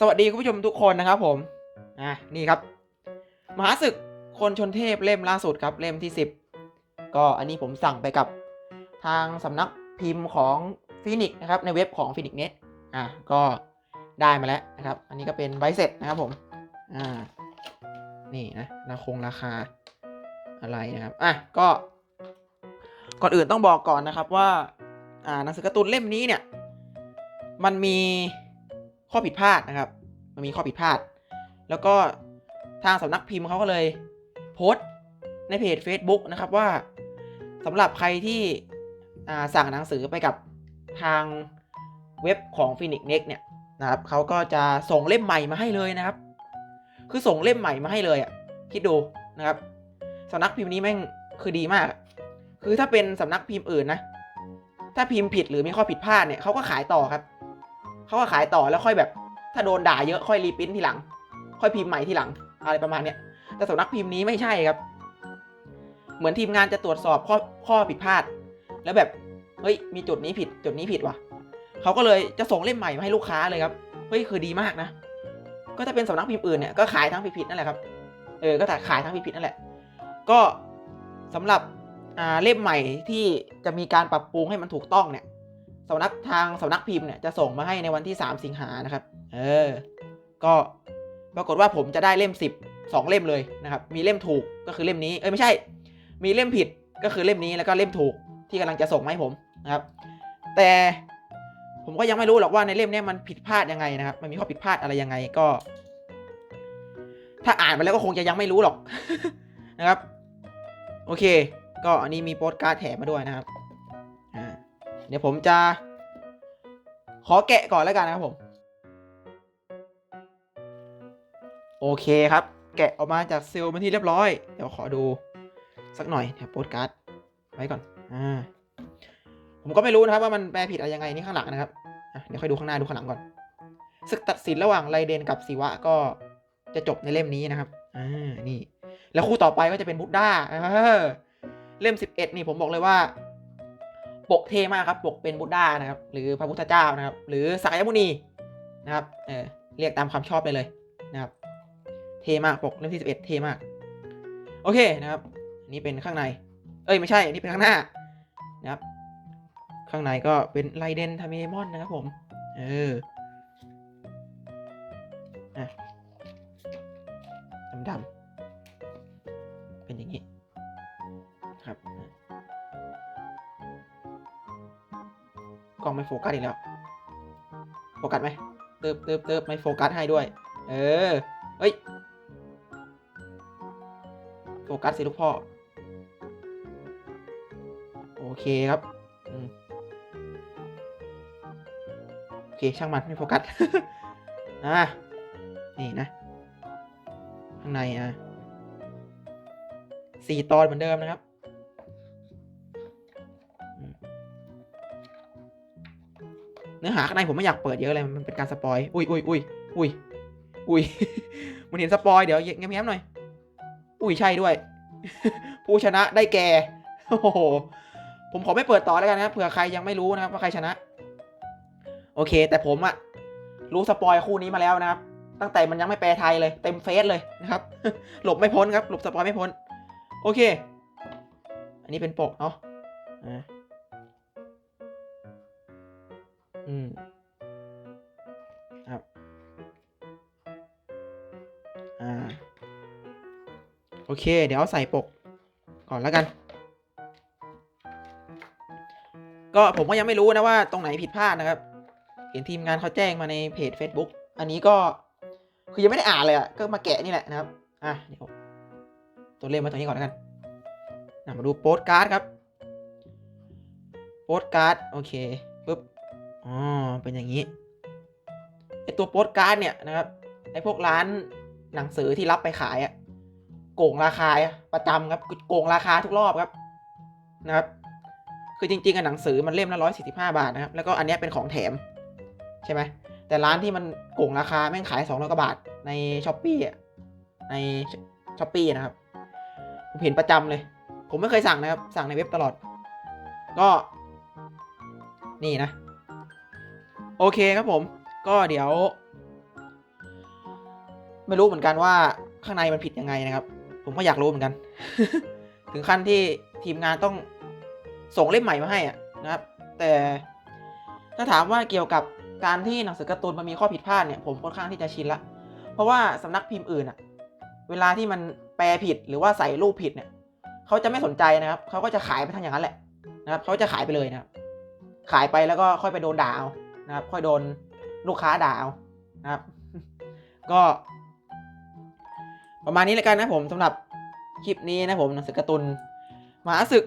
สวัสดีคุณผู้ชมทุกคนนะครับผม อะนี่ครับ มหาศึกคนชนเทพเล่มล่าสุดครับเล่มที่ 10 ก็อันนี้ผมสั่งไปกับทางสำนักพิมพ์ของฟินิกนะครับในเว็บของฟินิกเน็ตอะก็ได้มาแล้วนะครับ อันนี้ก็เป็นใบเสร็จนะครับผม อ่า นี่นะราคงราคาอะไรนะครับ อะก็ ก่อนอื่นต้องบอกก่อนนะครับว่า อ่าหนังสือการ์ตูนเล่มนี้เนี่ย มันมี ข้อผิดพลาดนะครับ มันมีข้อผิดพลาด แล้วก็ทางสำนักพิมพ์เขาก็เลย โพสต์ในเพจ Facebook นะครับว่าสำหรับใครที่สั่งหนังสือไปกับทางเว็บของ Phoenix Next เนี่ยนะครับเขาก็จะส่งเล่มใหม่มาให้เลยนะครับ คือส่งเล่มใหม่มาให้เลยอะคิดดูนะครับสำนักพิมพ์นี้แม่งคือดีมาก คือถ้าเป็นสำนักพิมพ์อื่นนะ ถ้าพิมพ์ผิดหรือมีข้อผิดพลาดเนี่ยเขาก็ขายต่อครับ เขาก็ขายต่อแล้วค่อยแบบ ถ้าโดนด่าเยอะค่อยรีปริ้นทีหลัง ค่อยพิมพ์ใหม่ทีหลัง อะไรประมาณเนี้ยแต่สำนักพิมพ์นี้ไม่ใช่ครับ เหมือนทีมงานจะตรวจสอบข้อข้อผิดพลาด แล้วแบบเฮ้ยมีจุดนี้ผิดจุดนี้ผิดว่ะเขาก็เลยจะส่งเล่มใหม่มาให้ลูกค้าเลยครับเฮ้ยคือดีมากนะ ก็ถ้าเป็นสำนักพิมพ์อื่นเนี่ยก็ขายทั้งผิดๆนั่นแหละครับเออก็แต่ขายทั้งผิดๆนั่นแหละ ก็สำหรับอ่าเล่มใหม่ที่จะมีการปรับปรุงให้มันถูกต้องเนี่ย สำนักทางสำนักพิมพ์เนี่ยจะส่งมาให้ในวันที่ 3 สิงหานะครับ เออ ก็ปรากฏว่าผมจะได้เล่ม 10 2 เล่มเลยนะครับ มีเล่มถูกก็คือเล่มนี้ เอ้ยไม่ใช่ มีเล่มผิดก็คือเล่มนี้แล้วก็เล่มถูกที่กำลังจะส่งมาให้ผมนะครับ แต่ผมก็ยังไม่รู้หรอกว่าในเล่มนี้มันผิดพลาดยังไงนะครับ มันมีข้อผิดพลาดอะไรยังไงก็ ถ้าอ่านไปแล้วก็คงจะยังไม่รู้หรอกนะครับ โอเค ก็อันนี้มีโปสการ์ดแถมมาด้วยนะครับ เดี๋ยวผมจะ ขอแกะก่อนแล้วกันนะครับผม โอเคครับ แกะออกมาจากเซลล์เป็นที่เรียบร้อย เดี๋ยวขอดูสักหน่อยเดี๋ยวโปสการ์ดไว้ก่อน อ่า ผมก็ไม่รู้นะครับว่ามันแปลผิดอะไรยังไงนี่ข้างหลังนะครับเดี๋ยวค่อยดูข้างหน้าดูข้างหลังก่อนศึกตัดสินระหว่างไรเดนกับศิวะก็จะจบในเล่มนี้นะครับ อ่า นี่ แล้วคู่ต่อไปก็จะเป็นบุตด้าเออเล่ม 11 นี่ผมบอกเลยว่า ปกเท่มากครับ ปกเป็นบุตด้านะครับ หรือพระพุทธเจ้านะครับ หรือสักยมุนีนะครับ เออเรียกตามความชอบไปเลยนะครับ เท่มากปกเล่มที่11เท่มาก โอเคนะครับนนี้เป็นข้างใน เอ้ยไม่ใช่นนี้เป็นข้างหน้านะครับ ข้างในก็เป็นไลเดนทาเมมอนนะครับผม เออดำๆเป็นอย่างนี้ ล้องไม่โฟกัสอีกแล้ว โฟกัสไหมเติบเติบเติบไม่โฟกัสให้ด้วย เออ เฮ้ย โฟกัสสิลูกพ่อ โอเคครับอโอเค ช่างมันไม่โฟกัส อะ นี่นะ ข้างในอะสี่ตอนเหมือนเดิมนะครับ นื้อหาข้างในผมไม่อยากเปิดเยอะเลยมันเป็นการสปอยอุ้ยอุ้ยอุ้ยอุ้ยอุ้ยมันเห็นสปอยเดี๋ยวแง้มๆหน่อย อุ้ยใช่ด้วย ผู้ชนะได้แก่โอ้โหผมขอไม่เปิดต่อแล้วกันนะครับเผื่อใครยังไม่รู้นะครับว่าใครชนะ โอเค แต่ผมอะรู้สปอยคู่นี้มาแล้วนะครับ ตั้งแต่มันยังไม่แปลไทยเลย เต็มเฟซเลยนะครับ หลบไม่พ้นครับ หลบสปอยไม่พ้น โอเค อันนี้เป็นปกเนาะ อืมครับ อ่า โอเค เดี๋ยวเอาใส่ปก ก่อนแล้วกัน ก็ผมก็ยังไม่รู้นะว่าตรงไหนผิดพลาดนะครับ เห็นทีมงานเขาแจ้งมาในเพจ Facebook อันนี้ก็คือยังไม่ได้อ่านเลยอะ่ะ ก็มาแกะนี่แหละนะครับ อะ เดี๋ยว ตัวเล่มมาตรงนี้ก่อนแล้วกันมาดูโปสการ์ดครับโปสการ์ด โอเคปุ๊บ อ๋อ เป็นอย่างนี้ไอตัวโปสการ์ดเนี่ยนะครับไอพวกร้านหนังสือที่รับไปขายอะโกงราคาประจำครับโกงราคาทุกรอบครับนะครับคือจริงๆอะหนังสือมันเล่มละร้อยสี่สิบห้าบาทนะครับแล้วก็อันนี้เป็นของแถมใช่ไหมแต่ร้านที่มันโกงราคาแม่งขายสองร้อยกว่าบาทในช้อปปี้อะในช้อปปี้นะครับ ผมเห็นประจำเลย ผมไม่เคยสั่งนะครับ สั่งในเว็บตลอด ก็ นี่นะ โอเคครับผม ก็เดี๋ยว ไม่รู้เหมือนกันว่าข้างในมันผิดยังไงนะครับ ผมก็อยากรู้เหมือนกัน ถึงขั้นที่ทีมงานต้องส่งเล่มใหม่มาให้อะนะครับ แต่ถ้าถามว่าเกี่ยวกับการที่หนังสือการ์ตูนมันมีข้อผิดพลาดเนี่ยผมค่อนข้างที่จะชินละ เพราะว่าสำนักพิมพ์อื่นอะเวลาที่มันแปลผิดหรือว่าใส่รูปผิดเนี่ยเขาจะไม่สนใจนะครับเขาก็จะขายไปทางอย่างนั้นแหละนะครับเขาจะขายไปเลยนะครับขายไปแล้วก็ค่อยไปโดนด่าเอา นะครับ ค่อยโดนลูกค้าด่าเอานะครับ ก็ประมาณนี้แล้วกันนะผมสำหรับคลิปนี้นะผมหนังสือการ์ตูนมหาศึก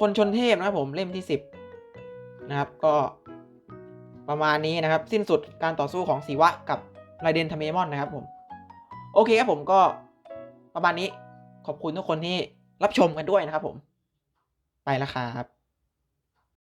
คนชนเทพนะครับผมเล่มที่สิบนะครับ ก็ประมาณนี้นะครับ สิ้นสุดการต่อสู้ของศิวะกับไรเดนทาเมมอนนะครับผม โอเคครับผมก็ประมาณนี้ขอบคุณทุกคนที่รับชมกันด้วยนะครับผม ไปแล้วครับ